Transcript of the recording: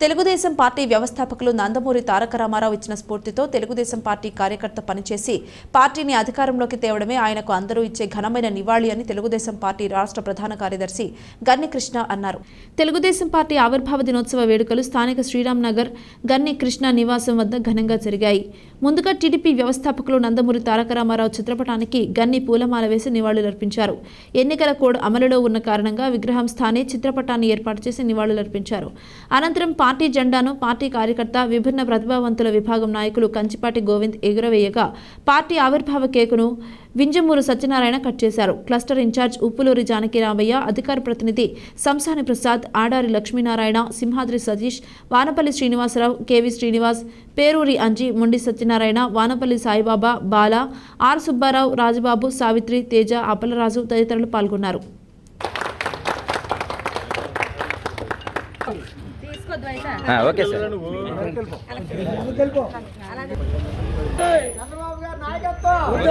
Telugu Desam party వ్యవస్థాపకులు నందమూరి తారక రామారావు ఇచ్చిన స్ఫూర్తితో తెలుగుదేశం పార్టీ కార్యకర్త పనిచేసి పార్టీని అధికారంలోకి తేవడమే ఆయనకు అందరూ ఇచ్చే ఘనమైన నివాళి అని తెలుగుదేశం పార్టీ రాష్ట్ర ప్రధాన కార్యదర్శి గన్ని కృష్ణ అన్నారు. తెలుగుదేశం పార్టీ ఆవిర్భావ దినోత్సవ వేడుకలు స్థానిక శ్రీరామ్ నగర్ గన్ని కృష్ణ నివాసం వద్ద ఘనంగా జరిగాయి. ముందుగా టీడీపీ వ్యవస్థాపకులు నందమూరి తారక రామారావు చిత్రపటానికి గన్ని పూలమాల వేసి నివాళులర్పించారు ఎన్నికల కోడ్ అమలులో ఉన్న కారణంగా విగ్రహం స్థానే చిత్రపటాన్ని ఏర్పాటు చేసి నివాళులర్పించారు అనంతరం పార్టీ జెండాను పార్టీ కార్యకర్త విభిన్న ప్రతిభావంతుల విభాగం నాయకులు కంచిపాటి గోవింద్ ఎగురవేయగా పార్టీ ఆవిర్భావ కేకును వింజమూరు సత్యనారాయణ కట్ చేశారు. క్లస్టర్ ఇన్ఛార్జ్ ఉప్పులూరి జానకి రామయ్య అధికార ప్రతినిధి సంసాని ప్రసాద్ ఆడారి లక్ష్మీనారాయణ సింహాద్రి సతీష్ వానపల్లి శ్రీనివాసరావు కేవి శ్రీనివాస్ పేరూరి అంజి మొండి సత్యనారాయణ వానపల్లి సాయిబాబా బాల ఆర్ సుబ్బారావు రాజబాబు సావిత్రి తేజ అప్పలరాజు తదితరులు పాల్గొన్నారు. Okay sir.